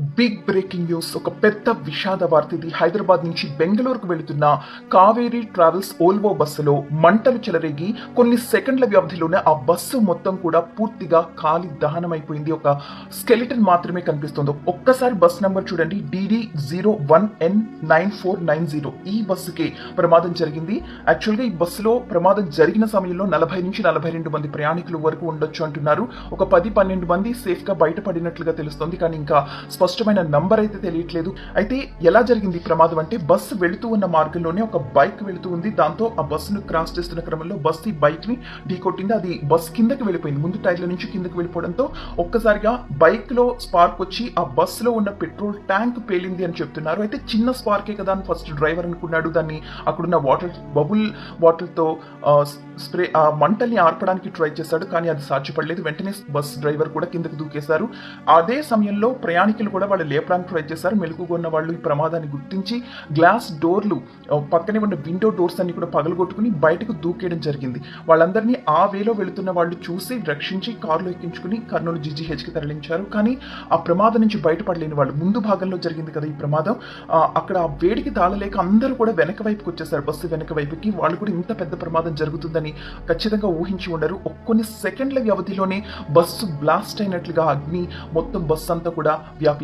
Big breaking news ఒక పెద్ద విషాద వార్త ఇది. హైదరాబాద్ నుంచి బెంగళూరుకు వెళుతున్న కావేరీ ట్రావెల్స్ ఓల్వో బస్సులో మంటలు చెలరేగి కొన్ని సెకండ్ల వ్యవధిలోనే ఆ బస్సు మొత్తం కూడా పూర్తిగా కాలి దహనమైపోయింది. ఒక స్కెలిటన్ మాత్రమే కనిపిస్తుంది. ఒక్కసారి బస్ నెంబర్ చూడండి. DD zero one N nine four nine zero ఈ బస్సుకి ప్రమాదం జరిగింది. యాక్చువల్గా ఈ బస్సులో ప్రమాదం జరిగిన సమయంలో నలభై నుంచి నలభై రెండు మంది ప్రయాణికులు వరకు ఉండొచ్చు అంటున్నారు. ఒక పది పన్నెండు మంది సేఫ్గా బయటపడినట్లుగా తెలుస్తుంది. కానీ ఇంకా స్పష్టమైన నంబర్ అయితే తెలియట్లేదు. అయితే ఎలా జరిగింది ప్రమాదం అంటే బస్సు వెళుతూ ఉన్న మార్గంలోనే ఒక బైక్ వెళుతూ ఉంది. దాంతో ఆ బస్సును క్రాస్ చేస్తున్న క్రమంలో బస్ ఈ బైక్ని ఢీకొట్టింది అది బస్ కిందకి వెళ్ళిపోయింది. ముందు టైర్ల నుంచి కిందకి వెళ్ళిపోవడంతో ఒక్కసారిగా బైక్లో స్పార్క్ వచ్చి ఆ బస్సులో ఉన్న పెట్రోల్ ట్యాంక్ పేలింది అని చెప్తున్నారు. అయితే చిన్న స్పార్కే కదా అని ఫస్ట్ డ్రైవర్ అనుకున్నాడు. దాన్ని అక్కడున్న వాటర్ బబుల్ వాటర్తో స్ప్రే ఆ మంటల్ని ఆర్పడానికి ట్రై చేశాడు. కానీ అది సాధ్యపడలేదు. వెంటనే బస్ డ్రైవర్ కూడా కిందకి దూకేశారు. అదే సమయంలో ప్రయాణికులు కూడా వాళ్ళు లేపడానికి ట్రై చేశారు. మెలుగుగా వాళ్ళు ఈ ప్రమాదాన్ని గుర్తించి గ్లాస్ డోర్లు పక్కనే ఉన్న విండో డోర్స్ అన్ని కూడా పగలగొట్టుకుని బయటకు దూకేయడం జరిగింది. వాళ్ళందరినీ ఆ వేలో వెళుతున్న వాళ్ళు చూసి రక్షించి కారులో ఎక్కించుకుని కర్నూలు జీజీహెచ్కి తరలించారు. కానీ ఆ ప్రమాదం నుంచి బయటపడలేని వాళ్ళు ముందు భాగంలో జరిగింది కదా ఈ ప్రమాదం. అక్కడ ఆ వేడికి తాళలేక అందరూ కూడా వెనక వైపుకి వచ్చేసారు. బస్సు వెనక వైపుకి. వాళ్ళు కూడా ఇంత పెద్ద ప్రమాదం జరుగుతుందని ఖచ్చితంగా ఊహించి ఉండరు. ఒక్క కొన్ని సెకండ్ల వ్యవధిలోనే బస్సు బ్లాస్ట్ అయినట్లుగా అగ్ని మొత్తం బస్సు అంతా కూడా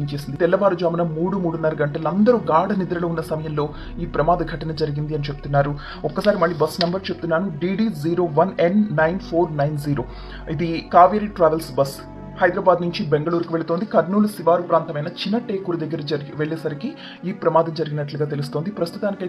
వ్యాపించేసింది తెల్లవారుజామున మూడు మూడున్నర గంటలు అందరూ గాఢ నిద్రలో ఉన్న సమయంలో ఈ ప్రమాద ఘటన జరిగింది అని చెప్తున్నారు. ఒక్కసారి మళ్ళీ బస్ నెంబర్ చెప్తున్నాను. DD zero one N nine four nine zero. ఇది కావేరీ ట్రావెల్స్ బస్. హైదరాబాద్ నుంచి బెంగళూరుకు వెళుతోంది. కర్నూలు శివారు ప్రాంతమైన చిన్న టేకూరు దగ్గర జరిగి వెళ్ళేసరికి ఈ ప్రమాదం జరిగినట్లుగా తెలుస్తోంది. ప్రస్తుతానికి